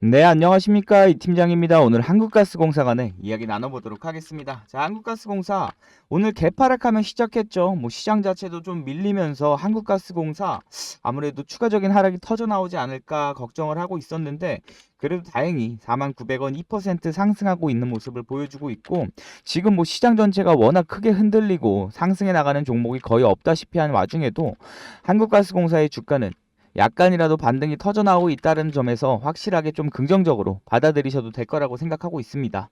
네, 안녕하십니까. 이 팀장입니다. 오늘 한국가스공사 간의 이야기 나눠보도록 하겠습니다. 자, 한국가스공사 오늘 개파락하면 시작했죠. 뭐 시장 자체도 좀 밀리면서 한국가스공사 아무래도 추가적인 하락이 터져 나오지 않을까 걱정을 하고 있었는데 그래도 다행히 49,900원 2% 상승하고 있는 모습을 보여주고 있고 지금 뭐 시장 전체가 워낙 크게 흔들리고 상승해 나가는 종목이 거의 없다시피 한 와중에도 한국가스공사의 주가는 약간이라도 반등이 터져 나오고 있다는 점에서 확실하게 좀 긍정적으로 받아들이셔도 될 거라고 생각하고 있습니다.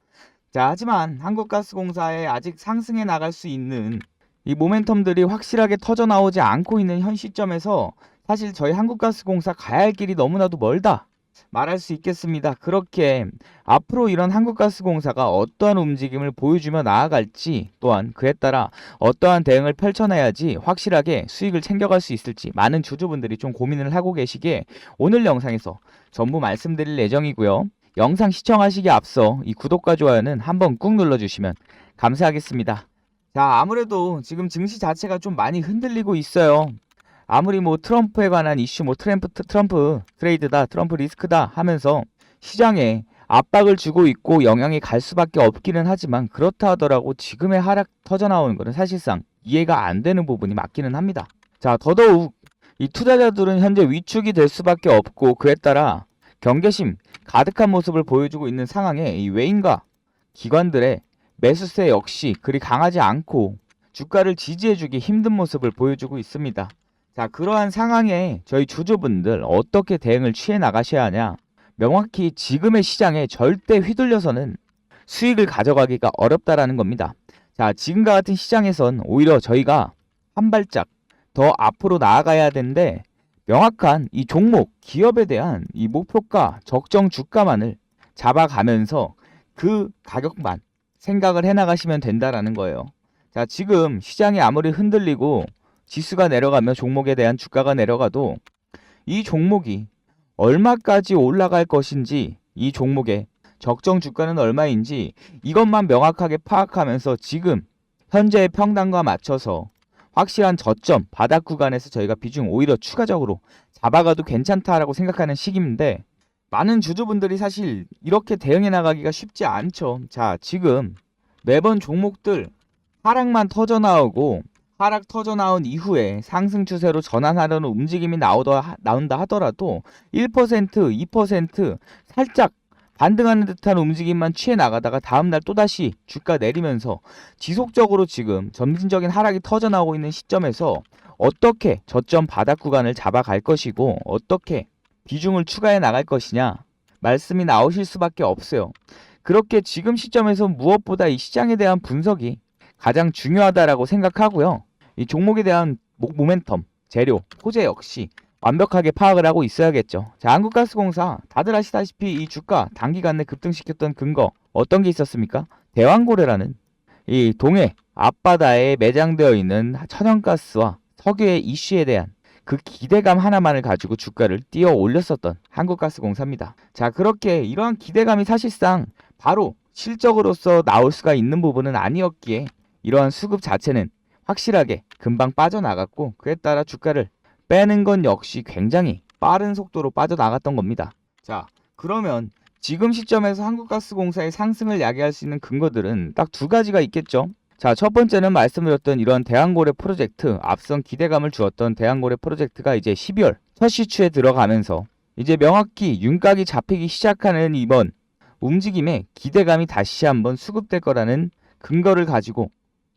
자, 하지만 한국가스공사에 아직 상승해 나갈 수 있는 이 모멘텀들이 확실하게 터져 나오지 않고 있는 현 시점에서 사실 저희 한국가스공사 가야 할 길이 너무나도 멀다. 말할 수 있겠습니다. 그렇게 앞으로 이런 한국가스공사가 어떠한 움직임을 보여주며 나아갈지 또한 그에 따라 어떠한 대응을 펼쳐내야지 확실하게 수익을 챙겨갈 수 있을지 많은 주주분들이 좀 고민을 하고 계시기에 오늘 영상에서 전부 말씀드릴 예정이고요. 영상 시청하시기 앞서 이 구독과 좋아요는 한번 꾹 눌러주시면 감사하겠습니다. 자, 아무래도 지금 증시 자체가 좀 많이 흔들리고 있어요. 아무리 뭐 트럼프에 관한 이슈, 뭐 트럼프, 트럼프 트레이드다, 트럼프 리스크다 하면서 시장에 압박을 주고 있고 영향이 갈 수밖에 없기는 하지만 그렇다 하더라고 지금의 하락 터져 나오는 것은 사실상 이해가 안 되는 부분이 맞기는 합니다. 자, 더더욱 이 투자자들은 현재 위축이 될 수밖에 없고 그에 따라 경계심 가득한 모습을 보여주고 있는 상황에 이 외인과 기관들의 매수세 역시 그리 강하지 않고 주가를 지지해주기 힘든 모습을 보여주고 있습니다. 자, 그러한 상황에 저희 주주분들 어떻게 대응을 취해 나가셔야 하냐? 명확히 지금의 시장에 절대 휘둘려서는 수익을 가져가기가 어렵다라는 겁니다. 자, 지금과 같은 시장에선 오히려 저희가 한 발짝 더 앞으로 나아가야 되는데 명확한 이 종목, 기업에 대한 이 목표가, 적정 주가만을 잡아가면서 그 가격만 생각을 해 나가시면 된다라는 거예요. 자, 지금 시장이 아무리 흔들리고 지수가 내려가며 종목에 대한 주가가 내려가도 이 종목이 얼마까지 올라갈 것인지 이 종목의 적정 주가는 얼마인지 이것만 명확하게 파악하면서 지금 현재의 평단과 맞춰서 확실한 저점 바닥 구간에서 저희가 비중 오히려 추가적으로 잡아가도 괜찮다라고 생각하는 시기인데 많은 주주분들이 사실 이렇게 대응해 나가기가 쉽지 않죠. 자, 지금 매번 종목들 하락만 터져 나오고 하락 터져 나온 이후에 상승 추세로 전환하려는 움직임이 나오더, 나온다 하더라도 1%, 2% 살짝 반등하는 듯한 움직임만 취해 나가다가 다음날 또다시 주가 내리면서 지속적으로 지금 점진적인 하락이 터져 나오고 있는 시점에서 어떻게 저점 바닥 구간을 잡아갈 것이고 어떻게 비중을 추가해 나갈 것이냐 말씀이 나오실 수밖에 없어요. 그렇게 지금 시점에서 무엇보다 이 시장에 대한 분석이 가장 중요하다라고 생각하고요. 이 종목에 대한 모- 모멘텀, 재료, 호재 역시 완벽하게 파악을 하고 있어야겠죠. 자, 한국가스공사 다들 아시다시피 이 주가 단기간 내 급등시켰던 근거 어떤 게 있었습니까? 대왕고래라는 이 동해 앞바다에 매장되어 있는 천연가스와 석유의 이슈에 대한 그 기대감 하나만을 가지고 주가를 띄어 올렸었던 한국가스공사입니다. 자, 그렇게 이러한 기대감이 사실상 바로 실적으로서 나올 수가 있는 부분은 아니었기에 이러한 수급 자체는 확실하게 금방 빠져나갔고 그에 따라 주가를 빼는 건 역시 굉장히 빠른 속도로 빠져나갔던 겁니다. 자, 그러면 지금 시점에서 한국가스공사의 상승을 야기할 수 있는 근거들은 딱 두 가지가 있겠죠. 자, 첫 번째는 말씀드렸던 이런 대한고래 프로젝트, 앞선 기대감을 주었던 대한고래 프로젝트가 이제 12월 첫 시추에 들어가면서 이제 명확히 윤곽이 잡히기 시작하는 이번 움직임에 기대감이 다시 한번 수급될 거라는 근거를 가지고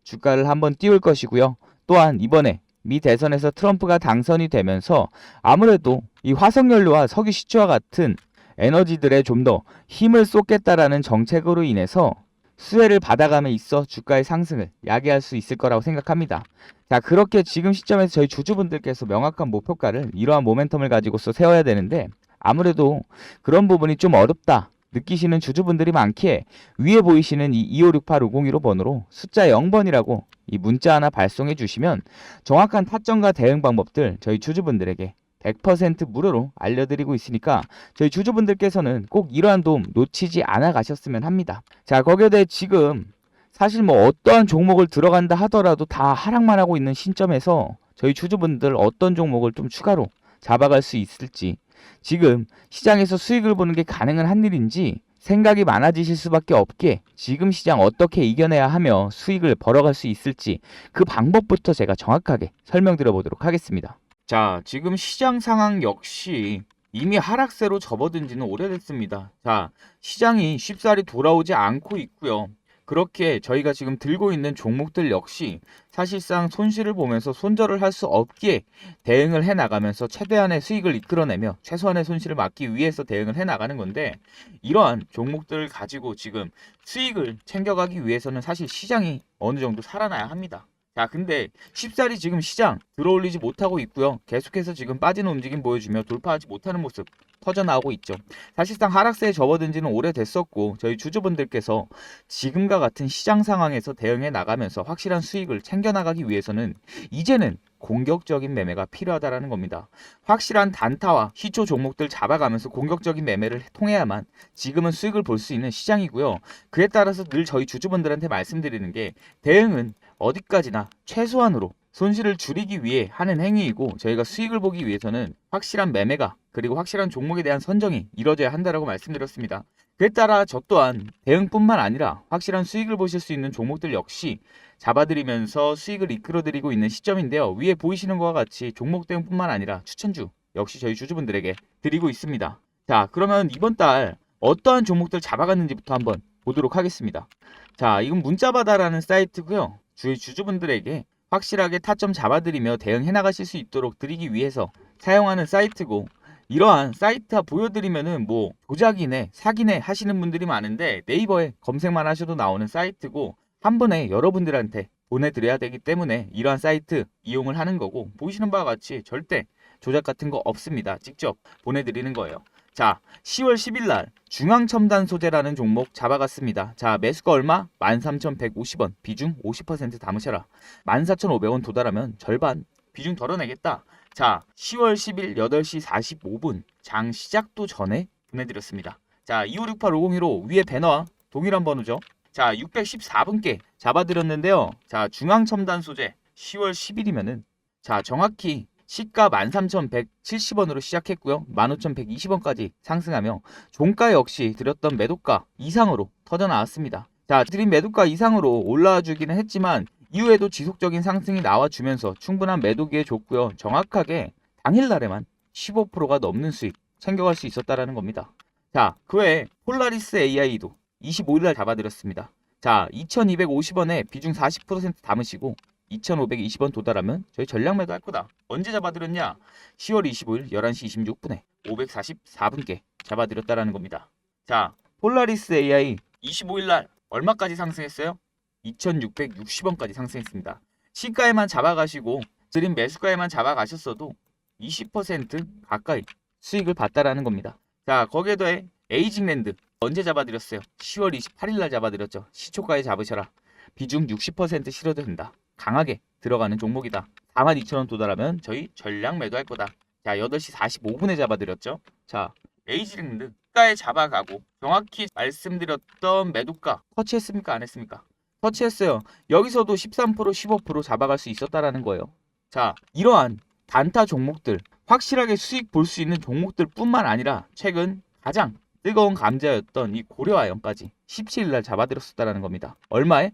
주가를 한번 띄울 것이고요. 또한 이번에 미 대선에서 트럼프가 당선이 되면서 아무래도 이 화석연료와 석유 시추와 같은 에너지들에 좀 더 힘을 쏟겠다라는 정책으로 인해서 수혜를 받아감에 있어 주가의 상승을 야기할 수 있을 거라고 생각합니다. 자, 그렇게 지금 시점에서 저희 주주분들께서 명확한 목표가를 이러한 모멘텀을 가지고서 세워야 되는데 아무래도 그런 부분이 좀 어렵다. 느끼시는 주주분들이 많기에 위에 보이시는 이 2568-501호 번호로 숫자 0번이라고 이 문자 하나 발송해 주시면 정확한 타점과 대응 방법들 저희 주주분들에게 100% 무료로 알려드리고 있으니까 저희 주주분들께서는 꼭 이러한 도움 놓치지 않아 가셨으면 합니다. 자, 거기에 대해 지금 사실 뭐 어떠한 종목을 들어간다 하더라도 다 하락만 하고 있는 신점에서 저희 주주분들 어떤 종목을 좀 추가로 잡아갈 수 있을지 지금 시장에서 수익을 보는 게 가능한 한 일인지 생각이 많아지실 수밖에 없게 지금 시장 어떻게 이겨내야 하며 수익을 벌어갈 수 있을지 그 방법부터 제가 정확하게 설명드려 보도록 하겠습니다. 자, 지금 시장 상황 역시 이미 하락세로 접어든 지는 오래됐습니다. 자, 시장이 쉽사리 돌아오지 않고 있고요. 그렇게 저희가 지금 들고 있는 종목들 역시 사실상 손실을 보면서 손절을 할 수 없기에 대응을 해 나가면서 최대한의 수익을 이끌어내며 최소한의 손실을 막기 위해서 대응을 해 나가는 건데 이러한 종목들을 가지고 지금 수익을 챙겨가기 위해서는 사실 시장이 어느 정도 살아나야 합니다. 자, 근데 쉽사리 지금 시장 들어올리지 못하고 있고요. 계속해서 지금 빠지는 움직임 보여주며 돌파하지 못하는 모습 터져 나오고 있죠. 사실상 하락세에 접어든 지는 오래됐었고 저희 주주분들께서 지금과 같은 시장 상황에서 대응해 나가면서 확실한 수익을 챙겨 나가기 위해서는 이제는 공격적인 매매가 필요하다라는 겁니다. 확실한 단타와 시초 종목들 잡아가면서 공격적인 매매를 통해야만 지금은 수익을 볼 수 있는 시장이고요. 그에 따라서 늘 저희 주주분들한테 말씀드리는 게 대응은 어디까지나 최소한으로 손실을 줄이기 위해 하는 행위이고 저희가 수익을 보기 위해서는 확실한 매매가 그리고 확실한 종목에 대한 선정이 이루어져야 한다라고 말씀드렸습니다. 그에 따라 저 또한 대응뿐만 아니라 확실한 수익을 보실 수 있는 종목들 역시 잡아드리면서 수익을 이끌어드리고 있는 시점인데요. 위에 보이시는 것과 같이 종목 대응뿐만 아니라 추천주 역시 저희 주주분들에게 드리고 있습니다. 자 그러면 이번 달 어떠한 종목들 잡아갔는지부터 한번 보도록 하겠습니다. 자 이건 문자바다라는 사이트고요. 저희 주주분들에게 확실하게 타점 잡아드리며 대응해 나가실 수 있도록 드리기 위해서 사용하는 사이트고 이러한 사이트 보여드리면은 뭐 조작이네 사기네 하시는 분들이 많은데 네이버에 검색만 하셔도 나오는 사이트고 한 번에 여러분들한테 보내드려야 되기 때문에 이러한 사이트 이용을 하는 거고 보시는 바와 같이 절대 조작 같은 거 없습니다. 직접 보내드리는 거예요. 자, 10월 10일 날 중앙첨단 소재라는 종목 잡아갔습니다. 자, 매수가 얼마? 13,150원. 비중 50% 담으셔라. 14,500원 도달하면 절반 비중 덜어내겠다. 자, 10월 10일 8시 45분 장 시작도 전에 보내드렸습니다. 자, 2568-501호 위에 배너와 동일한 번호죠. 자, 614분께 잡아드렸는데요. 자, 중앙첨단 소재 10월 10일이면은 자, 정확히 시가 13,170원으로 시작했고요. 15,120원까지 상승하며 종가 역시 드렸던 매도가 이상으로 터져 나왔습니다. 자, 드린 매도가 이상으로 올라와 주기는 했지만 이후에도 지속적인 상승이 나와주면서 충분한 매도기에 줬고요. 정확하게 당일날에만 15%가 넘는 수익 챙겨갈 수 있었다라는 겁니다. 자, 그 외에 폴라리스 AI도 25일날 잡아드렸습니다. 자, 2,250원에 비중 40% 담으시고 2,520원 도달하면 저희 전량 매도 할 거다. 언제 잡아드렸냐? 10월 25일 11시 26분에 544분께 잡아드렸다라는 겁니다. 자, 폴라리스 AI 25일 날 얼마까지 상승했어요? 2,660원까지 상승했습니다. 시가에만 잡아가시고 드린 매수가에만 잡아가셨어도 20% 가까이 수익을 봤다라는 겁니다. 자, 거기에 더해 에이징랜드 언제 잡아드렸어요? 10월 28일 날 잡아드렸죠. 시초가에 잡으셔라. 비중 60% 실어도 된다. 강하게 들어가는 종목이다. 42,000원 도달하면 저희 전량 매도할 거다. 자, 8시 45분에 잡아드렸죠. 자, 에이징랜드 가에 잡아가고 정확히 말씀드렸던 매도가 터치했습니까? 안 했습니까? 터치했어요. 여기서도 13% 15% 잡아갈 수 있었다라는 거예요. 자, 이러한 단타 종목들 확실하게 수익 볼 수 있는 종목들 뿐만 아니라 최근 가장 뜨거운 감자였던 이 고려아연까지 17일 날 잡아들였었다라는 겁니다. 얼마에?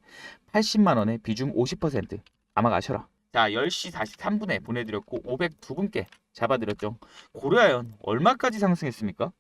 80만 원에 비중 50% 아마 가셔라. 자, 10시 43분에 보내드렸고 502분께 잡아드렸죠. 고려아연 얼마까지 상승했습니까?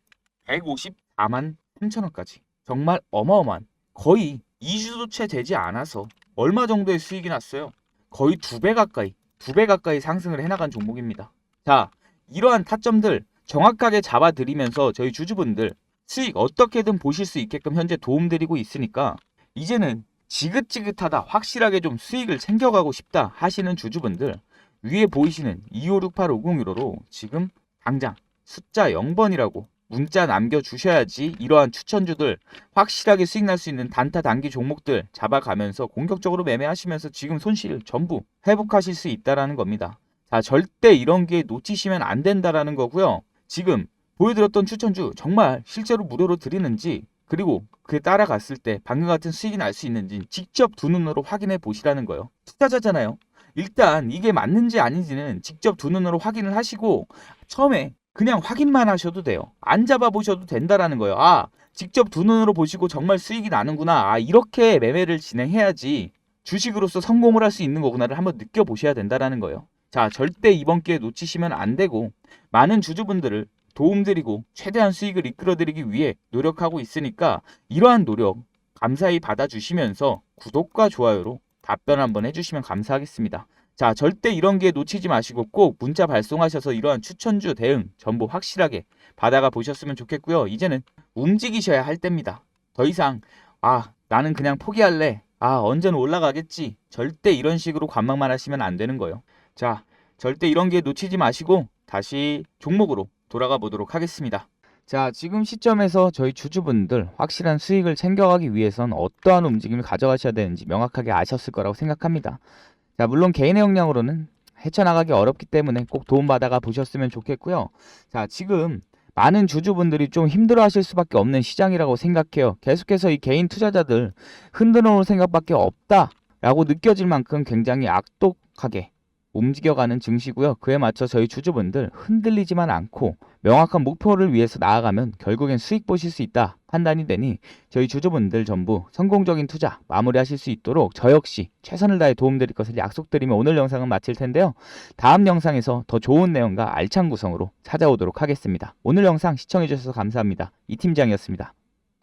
154만 3천 원까지. 정말 어마어마한 거의 2주도 채 되지 않아서 얼마 정도의 수익이 났어요? 거의 두 배 가까이, 두 배 가까이 상승을 해나간 종목입니다. 자, 이러한 타점들 정확하게 잡아드리면서 저희 주주분들 수익 어떻게든 보실 수 있게끔 현재 도움드리고 있으니까 이제는 지긋지긋하다 확실하게 좀 수익을 챙겨가고 싶다 하시는 주주분들 위에 보이시는 25685015로 지금 당장 숫자 0번이라고 문자 남겨주셔야지 이러한 추천주들 확실하게 수익 날 수 있는 단타 단기 종목들 잡아가면서 공격적으로 매매하시면서 지금 손실 전부 회복하실 수 있다라는 겁니다. 자, 절대 이런 게 놓치시면 안 된다라는 거고요. 지금 보여드렸던 추천주 정말 실제로 무료로 드리는지 그리고 그에 따라갔을 때 방금 같은 수익이 날 수 있는지 직접 두 눈으로 확인해 보시라는 거예요. 투자자잖아요. 일단 이게 맞는지 아닌지는 직접 두 눈으로 확인을 하시고 처음에 그냥 확인만 하셔도 돼요. 안 잡아보셔도 된다라는 거예요. 아, 직접 두 눈으로 보시고 정말 수익이 나는구나. 아, 이렇게 매매를 진행해야지 주식으로서 성공을 할 수 있는 거구나를 한번 느껴보셔야 된다라는 거예요. 자, 절대 이번 기회 놓치시면 안 되고 많은 주주분들을 도움드리고 최대한 수익을 이끌어드리기 위해 노력하고 있으니까 이러한 노력 감사히 받아주시면서 구독과 좋아요로 답변 한번 해주시면 감사하겠습니다. 자, 절대 이런 기회 놓치지 마시고 꼭 문자 발송하셔서 이러한 추천주 대응 정보 확실하게 받아가 보셨으면 좋겠고요. 이제는 움직이셔야 할 때입니다. 더 이상 아, 나는 그냥 포기할래. 아, 언제는 올라가겠지. 절대 이런 식으로 관망만 하시면 안 되는 거예요. 자, 절대 이런 기회 놓치지 마시고 다시 종목으로 돌아가 보도록 하겠습니다. 자, 지금 시점에서 저희 주주분들 확실한 수익을 챙겨가기 위해선 어떠한 움직임을 가져가셔야 되는지 명확하게 아셨을 거라고 생각합니다. 자, 물론 개인의 역량으로는 헤쳐나가기 어렵기 때문에 꼭 도움받아가 보셨으면 좋겠고요. 자, 지금 많은 주주분들이 좀 힘들어 하실 수밖에 없는 시장이라고 생각해요. 계속해서 이 개인 투자자들 흔들어 놓을 생각밖에 없다 라고 느껴질 만큼 굉장히 악독하게 움직여가는 증시고요. 그에 맞춰 저희 주주분들 흔들리지만 않고 명확한 목표를 위해서 나아가면 결국엔 수익 보실 수 있다 판단이 되니 저희 주주분들 전부 성공적인 투자 마무리하실 수 있도록 저 역시 최선을 다해 도움드릴 것을 약속드리며 오늘 영상은 마칠 텐데요. 다음 영상에서 더 좋은 내용과 알찬 구성으로 찾아오도록 하겠습니다. 오늘 영상 시청해주셔서 감사합니다. 이 팀장이었습니다.